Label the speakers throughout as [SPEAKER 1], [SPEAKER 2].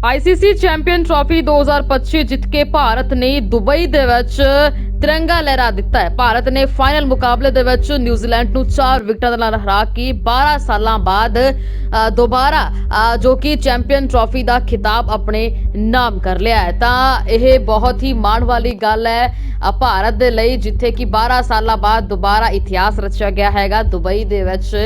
[SPEAKER 1] ICC champion trophy 2025 ਜਿੱਤ ਕੇ ਭਾਰਤ ਨੇ Dubai ਦੇ ਵਿੱਚ ਤਿਰੰਗਾ ਲਹਿਰਾ ਦਿੱਤਾ ਹੈ। ਭਾਰਤ ਨੇ ਫਾਈਨਲ ਮੁਕਾਬਲੇ ਦੇ ਵਿੱਚ ਨਿਊਜ਼ੀਲੈਂਡ ਨੂੰ 4 ਵਿਕਟਾਂ ਨਾਲ ਹਰਾ ਕੇ 12 ਸਾਲਾਂ ਬਾਅਦ ਦੁਬਾਰਾ ਜੋ ਕਿ ਚੈਂਪੀਅਨ ਟਰਾਫੀ ਦਾ ਖਿਤਾਬ ਆਪਣੇ ਨਾਮ ਕਰ ਲਿਆ ਹੈ। ਤਾਂ ਇਹ ਬਹੁਤ ਹੀ ਮਾਣ ਵਾਲੀ ਗੱਲ ਹੈ ਭਾਰਤ ਦੇ ਲਈ ਜਿੱਥੇ ਕਿ 12 ਸਾਲਾਂ ਬਾਅਦ ਦੁਬਾਰਾ ਇਤਿਹਾਸ ਰਚਿਆ ਗਿਆ ਹੈਗਾ ਦੁਬਈ ਦੇ ਵਿੱਚ।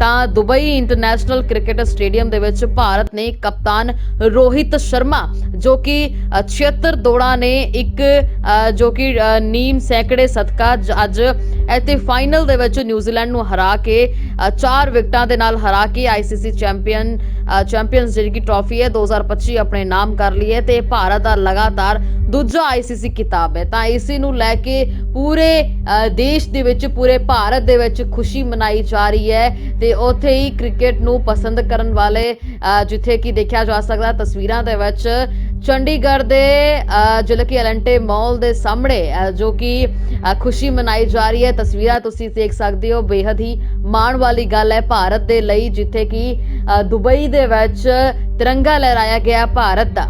[SPEAKER 1] ਤਾਂ ਦੁਬਈ ਇੰਟਰਨੈਸ਼ਨਲ ਕ੍ਰਿਕਟ ਸਟੇਡੀਅਮ ਦੇ ਵਿੱਚ ਭਾਰਤ ਨੇ ਕਪਤਾਨ ਰੋਹਿਤ ਸ਼ਰਮਾ ਜੋ ਕਿ ਅ, 76 ਦੌੜਾਂ ਨੇ ਇੱਕ ਜੋ ਕਿ ਨੀਮ ਸੈਂਕੜੇ ਸਦਕਾ ਅੱਜ ਇੱਥੇ ਫਾਈਨਲ ਦੇ ਵਿੱਚ ਨਿਊਜ਼ੀਲੈਂਡ ਨੂੰ ਹਰਾ ਕੇ 4 ਵਿਕਟਾਂ ਦੇ ਨਾਲ ਹਰਾ ਕੇ ਆਈਸੀਸੀ ਚੈਂਪੀਅਨ ਅ, ਚੈਂਪੀਅਨਸ ਜਿਹੜੀ ਕਿ ਟਰਾਫੀ ਹੈ 2025 ਆਪਣੇ ਨਾਮ ਕਰ ਲਈ ਹੈ ਤੇ ਭਾਰਤ ਦਾ ਲਗਾਤਾਰ ਦੂਜਾ ਆਈਸੀਸੀ ਕਿਤਾਬ ਹੈ। ਤਾਂ ਇਸੇ ਨੂੰ ਲੈ ਕੇ ਪੂਰੇ ਦੇਸ਼ ਦੇ ਵਿੱਚ ਪੂਰੇ ਭਾਰਤ ਦੇ ਵਿੱਚ ਖੁਸ਼ੀ ਮਨਾਈ ਜਾ ਰਹੀ ਹੈ ਤੇ ਉੱਥੇ ਹੀ ਕ੍ਰਿਕਟ ਨੂੰ ਪਸੰਦ ਕਰਨ ਵਾਲੇ ਜਿੱਥੇ ਕਿ ਦੇਖਿਆ ਜਾ ਸਕਦਾ ਤਸਵੀਰਾਂ ਦੇ ਵਿੱਚ ਚੰਡੀਗੜ੍ਹ ਦੇ ਜਿਹੜਾ ਕਿ ਐਲੈਂਟੇ ਮਾਲ ਦੇ ਸਾਹਮਣੇ ਜੋ ਕਿ ਖੁਸ਼ੀ ਮਨਾਈ ਜਾ ਰਹੀ ਹੈ। ਤਸਵੀਰਾਂ ਤੁਸੀਂ ਦੇਖ ਸਕਦੇ ਹੋ। ਬੇहद ਹੀ ਮਾਣ ਵਾਲੀ ਗੱਲ ਹੈ ਭਾਰਤ ਦੇ ਲਈ, ਜਿੱਥੇ ਕਿ ਦੁਬਈ ਦੇ ਵਿੱਚ ਤਿਰੰਗਾ ਲਹਿਰਾਇਆ ਗਿਆ ਭਾਰਤ ਦਾ।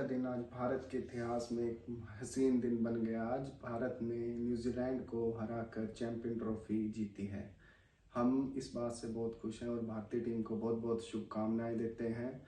[SPEAKER 2] का दिन आज भारत के इतिहास में एक हसीन दिन बन गया। आज भारत ने न्यूजीलैंड को हरा कर चैंपियन ट्रॉफी जीती है। हम इस बात से बहुत खुश हैं और भारतीय टीम को बहुत बहुत शुभकामनाएँ देते हैं।